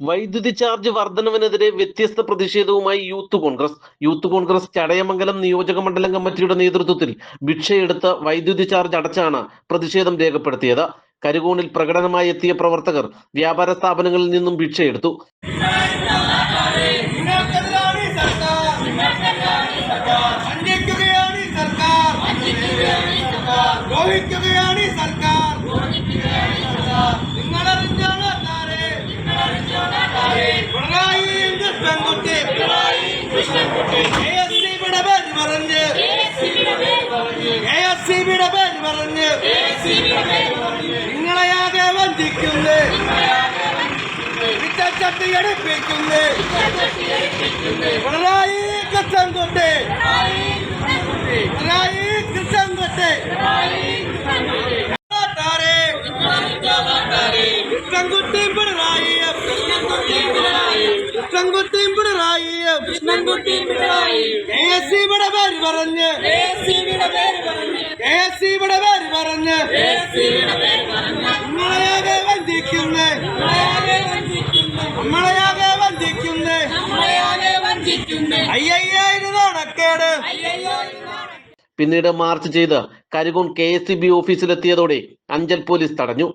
വൈദ്യുതി ചാർജ് വർധനവിനെതിരെ വ്യത്യസ്ത പ്രതിഷേധവുമായി യൂത്ത് കോൺഗ്രസ്. യൂത്ത് കോൺഗ്രസ് ചടയമംഗലം നിയോജക മണ്ഡലം കമ്മിറ്റിയുടെ നേതൃത്വത്തിൽ ഭിക്ഷയെടുത്ത് വൈദ്യുതി ചാർജ് അടച്ചാണ് പ്രതിഷേധം രേഖപ്പെടുത്തിയത്. കരുകോണിൽ പ്രകടനമായി എത്തിയ പ്രവർത്തകർ വ്യാപാര സ്ഥാപനങ്ങളിൽ നിന്നും ഭിക്ഷയെടുത്തു. സർക്കാർ. കൃഷ്ണൻകുട്ടി കെ എസ് സി ബിയുടെ പേര് പറഞ്ഞ് കെ എസ് സി ബിയുടെ പേര് പറഞ്ഞ് നിങ്ങളെയാകെ വഞ്ചിക്കുന്നേ. വിറ്റച്ചട്ടി എടുപ്പിക്കുന്നേ. പേര് പറഞ്ഞ്. പേര് പറഞ്ഞ്. നമ്മളെയാകെ വഞ്ചിക്കുന്നേ. നമ്മളെയാകെ വഞ്ചിക്കുന്നേ. പിന്നീട് മാർച്ച് ചെയ്ത് കരികോൺ കെ എസ് സി ബി ഓഫീസിലെത്തിയതോടെ അഞ്ചൽ പോലീസ് തടഞ്ഞു.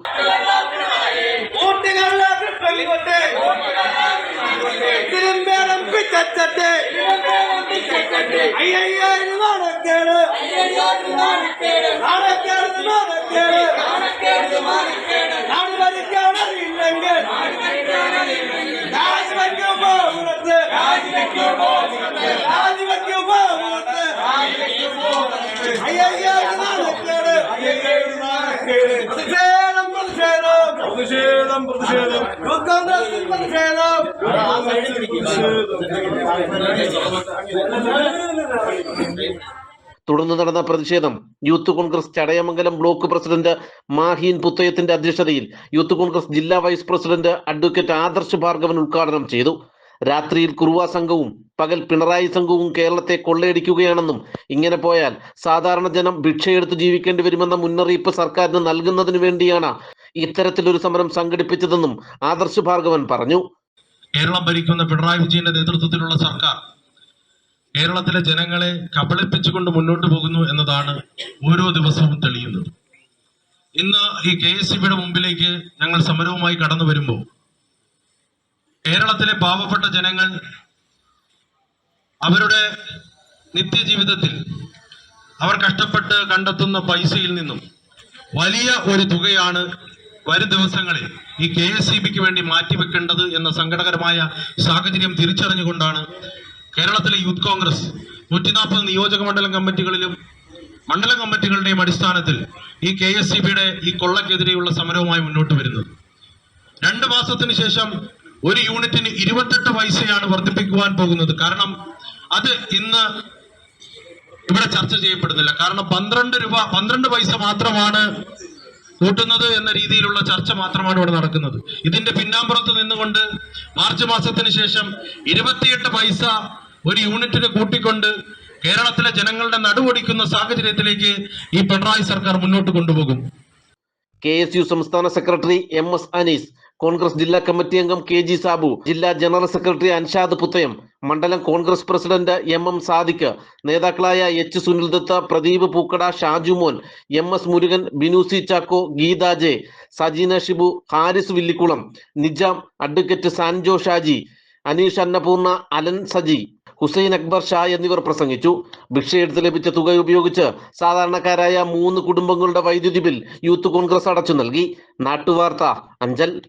പ്രതിഷേധം പ്രതിഷേധം പ്രതിഷേധം പ്രതിഷേധം യൂത്ത് കോൺഗ്രസ് പ്രതിഷേധം തുടർന്ന് നടന്ന പ്രതിഷേധം youth Congress Chadayamangalam block president Maheen പുത്തയത്തിന്റെ അധ്യക്ഷതയിൽ യൂത്ത് കോൺഗ്രസ് ജില്ലാ vice president advocate Adarsh Bhargavan ഉദ്ഘാടനം ചെയ്തു. രാത്രിയിൽ കുറുവ സംഘവും പകൽ പിണറായി സംഘവും കേരളത്തെ കൊള്ളയടിക്കുകയാണെന്നും ഇങ്ങനെ പോയാൽ സാധാരണ ജനം ഭിക്ഷയെടുത്ത് ജീവിക്കേണ്ടി വരുമെന്ന മുന്നറിയിപ്പ് സർക്കാരിന് നൽകുന്നതിന് വേണ്ടിയാണ് ഇത്തരത്തിലൊരു സമരം സംഘടിപ്പിച്ചതെന്നും ആദർശ് ഭാർഗവൻ പറഞ്ഞു. കേരളം ഭരിക്കുന്ന പിണറായി വിജയന്റെ നേതൃത്വത്തിലുള്ള സർക്കാർ കേരളത്തിലെ ജനങ്ങളെ കബളിപ്പിച്ചുകൊണ്ട് മുന്നോട്ട് പോകുന്നു എന്നതാണ് ഓരോ ദിവസവും തെളിയുന്നത്. ഇന്ന് ഈ കെ എസ് സിബിയുടെ മുമ്പിലേക്ക് ഞങ്ങൾ സമരവുമായി കടന്നു വരുമ്പോൾ കേരളത്തിലെ പാവപ്പെട്ട ജനങ്ങൾ അവരുടെ നിത്യജീവിതത്തിൽ അവർ കഷ്ടപ്പെട്ട് കണ്ടെത്തുന്ന പൈസയിൽ നിന്നും വലിയ ഒരു തുകയാണ് വരും ദിവസങ്ങളിൽ ഈ കെ എസ് സി ബിക്ക് വേണ്ടി മാറ്റിവെക്കേണ്ടത് എന്ന സങ്കടകരമായ സാഹചര്യം തിരിച്ചറിഞ്ഞുകൊണ്ടാണ് കേരളത്തിലെ യൂത്ത് കോൺഗ്രസ് നൂറ്റി നാൽപ്പത് നിയോജക മണ്ഡലം കമ്മിറ്റികളിലും മണ്ഡലം കമ്മിറ്റികളുടെയും അടിസ്ഥാനത്തിൽ ഈ കെ എസ് സി ബിയുടെ ഈ കൊള്ളക്കെതിരെയുള്ള സമരവുമായി മുന്നോട്ട് വരുന്നത്. രണ്ട് മാസത്തിന് ശേഷം ഒരു യൂണിറ്റിന് ഇരുപത്തെട്ട് പൈസയാണ് വർദ്ധിപ്പിക്കുവാൻ പോകുന്നത്. കാരണം അത് ഇന്ന് ഇവിടെ ചർച്ച ചെയ്യപ്പെടുന്നില്ല. കാരണം പന്ത്രണ്ട് രൂപ പന്ത്രണ്ട് പൈസ മാത്രമാണ് കൂട്ടുന്നത് എന്ന രീതിയിലുള്ള ചർച്ച മാത്രമാണ് ഇവിടെ നടക്കുന്നത്. ഇതിന്റെ പിന്നാമ്പുറത്ത് നിന്നുകൊണ്ട് മാർച്ച് മാസത്തിന് ശേഷം ഇരുപത്തിയെട്ട് പൈസ ഒരു യൂണിറ്റിന് കൂട്ടിക്കൊണ്ട് കേരളത്തിലെ ജനങ്ങളുടെ നടുവൊടിക്കുന്ന സാഹചര്യത്തിലേക്ക് ഈ പിണറായി സർക്കാർ മുന്നോട്ട് കൊണ്ടുപോകും. കെ എസ് യു സംസ്ഥാന secretary M S Anees Congress ജില്ലാ കമ്മിറ്റി അംഗം കെ ജി സാബു ജില്ലാ ജനറൽ സെക്രട്ടറി അൻഷാദ് പുത്തയം മണ്ഡലം Congress president M M Sadiq നേതാക്കളായ H Sunil Datta Pradeep Pookkada Shajumon M S Murugan Binu C Chacko Geetha J Sajeena Shibu Haris Villikkulam Nijam advocate Sanjo Shaji Aneesh Annapoorna Alan Saji Hussain Akbar Shah എന്നിവർ പ്രസംഗിച്ചു. ഭിക്ഷയെടുത്ത് ലഭിച്ച തുക ഉപയോഗിച്ച് സാധാരണക്കാരായ മൂന്ന് കുടുംബങ്ങളുടെ വൈദ്യുതി ബിൽ യൂത്ത് കോൺഗ്രസ് അടച്ചു നൽകി. നാട്ടുവാർത്ത അഞ്ചൽ.